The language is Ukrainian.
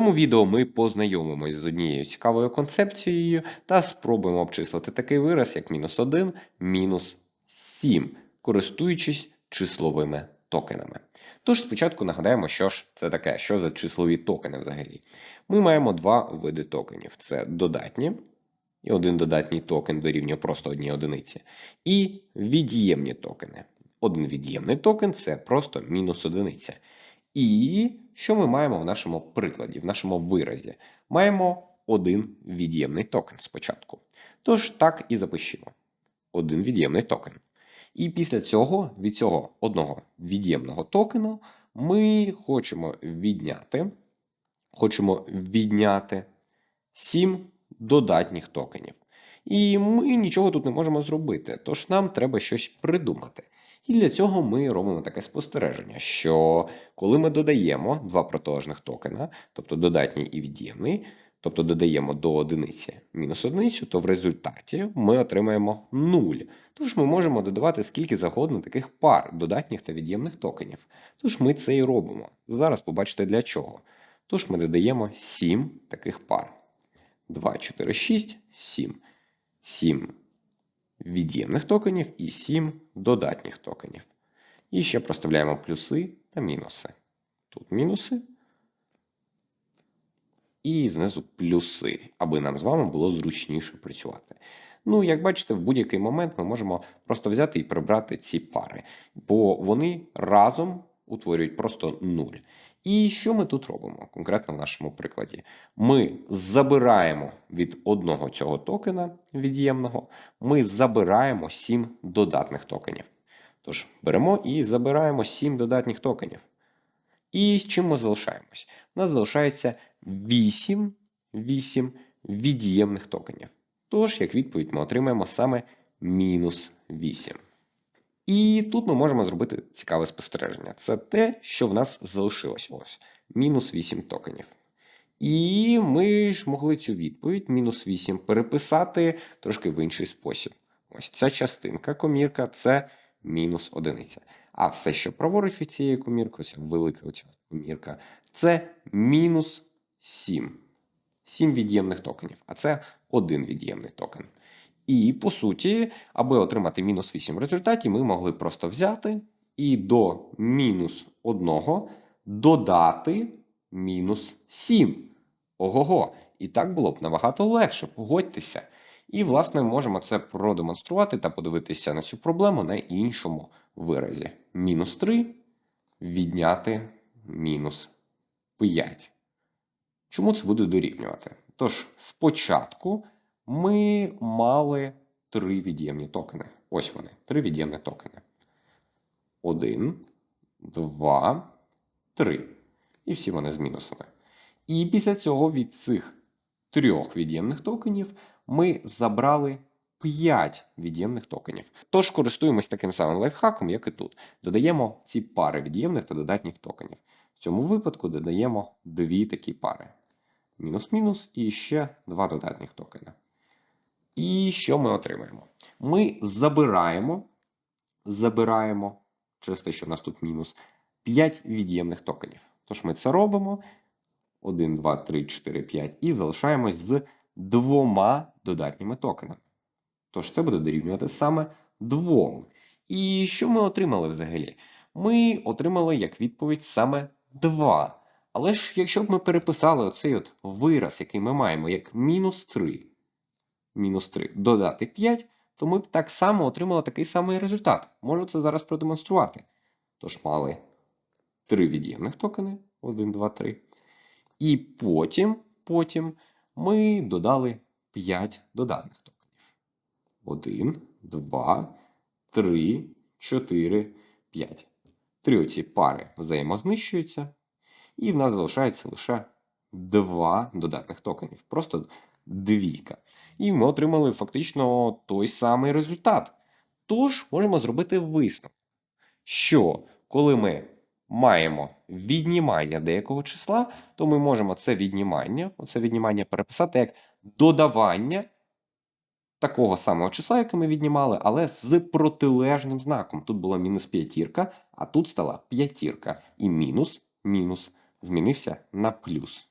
цьому відео ми познайомимось з однією цікавою концепцією та спробуємо обчислити такий вираз, як мінус 1, мінус 7, користуючись числовими токенами. Тож спочатку нагадаємо, що ж це таке, що за числові токени взагалі. Ми маємо два види токенів: це додатні, і один додатній токен дорівнює просто одній одиниці, і від'ємні токени. Один від'ємний токен це просто мінус одиниця. І що ми маємо в нашому прикладі, в нашому виразі? Маємо один від'ємний токен спочатку. Тож так і запишімо. Один від'ємний токен. І після цього, від цього одного від'ємного токену, ми хочемо відняти, хочемо відняти 7 додатніх токенів. І ми нічого тут не можемо зробити, тож нам треба щось придумати. І для цього ми робимо таке спостереження, що коли ми додаємо два протилежних токена, тобто додатній і від'ємний, тобто додаємо до одиниці мінус одиницю, то в результаті ми отримаємо 0. Тож ми можемо додавати скільки завгодно таких пар додатніх та від'ємних токенів. Тож ми це і робимо. Зараз побачите для чого. Тож ми додаємо 7 таких пар. 2, 4, 6, 7. 7 від'ємних токенів і 7 додатніх токенів. І ще проставляємо плюси та мінуси. Тут мінуси. І знизу плюси, аби нам з вами було зручніше працювати. Ну, як бачите, в будь-який момент ми можемо просто взяти і прибрати ці пари, бо вони разом утворюють просто 0. І що ми тут робимо конкретно в нашому прикладі? Ми забираємо від одного цього токена від'ємного, ми забираємо 7 додатних токенів. Тож беремо і забираємо 7 додатніх токенів. І з чим ми залишаємось? У нас залишається 8, 8 від'ємних токенів. Тож, як відповідь, ми отримаємо саме мінус 8. І тут ми можемо зробити цікаве спостереження. Це те, що в нас залишилось ось мінус 8 токенів. І ми ж могли цю відповідь мінус 8 переписати трошки в інший спосіб. Ось ця частинка комірка це мінус одиниця. А все, що праворуч від цієї комірки, ось велика оця комірка, це мінус 7. 7 від'ємних токенів, а це один від'ємний токен. І, по суті, аби отримати мінус 8 в результаті, ми могли просто взяти і до мінус 1 додати мінус 7. Ого-го. І так було б набагато легше, погодьтеся. І, власне, можемо це продемонструвати та подивитися на цю проблему на іншому виразі. Мінус 3 відняти мінус 5. Чому це буде дорівнювати? Тож, спочатку ми мали три від'ємні токени. Ось вони, три від'ємні токени. Один, два, три. І всі вони з мінусами. І після цього від цих трьох від'ємних токенів ми забрали 5 від'ємних токенів. Тож користуємось таким самим лайфхаком, як і тут. Додаємо ці пари від'ємних та додатніх токенів. В цьому випадку додаємо дві такі пари. Мінус-мінус і ще два додатних токена. І що ми отримаємо? Ми забираємо, забираємо, через те, що в нас тут мінус, 5 від'ємних токенів. Тож ми це робимо. 1, 2, 3, 4, 5. І залишаємось з двома додатніми токенами. Тож це буде дорівнювати саме двом. І що ми отримали взагалі? Ми отримали як відповідь саме 2. Але ж якщо б ми переписали оцей от вираз, який ми маємо, як мінус 3, мінус 3 додати 5, то ми б так само отримали такий самий результат. Можу це зараз продемонструвати. Тож мали 3 від'ємних токени, 1, 2, 3. І потім, потім ми додали 5 додатних токенів. 1, 2, 3, 4, 5. Три оці пари взаємознищуються. І в нас залишається лише два додатних токенів. Просто двійка. І ми отримали фактично той самий результат. Тож можемо зробити висновок, що коли ми маємо віднімання деякого числа, то ми можемо це віднімання, оце віднімання переписати як додавання такого самого числа, яке ми віднімали, але з протилежним знаком. Тут була мінус п'ятірка, а тут стала п'ятірка. І мінус, мінус змінився на плюс.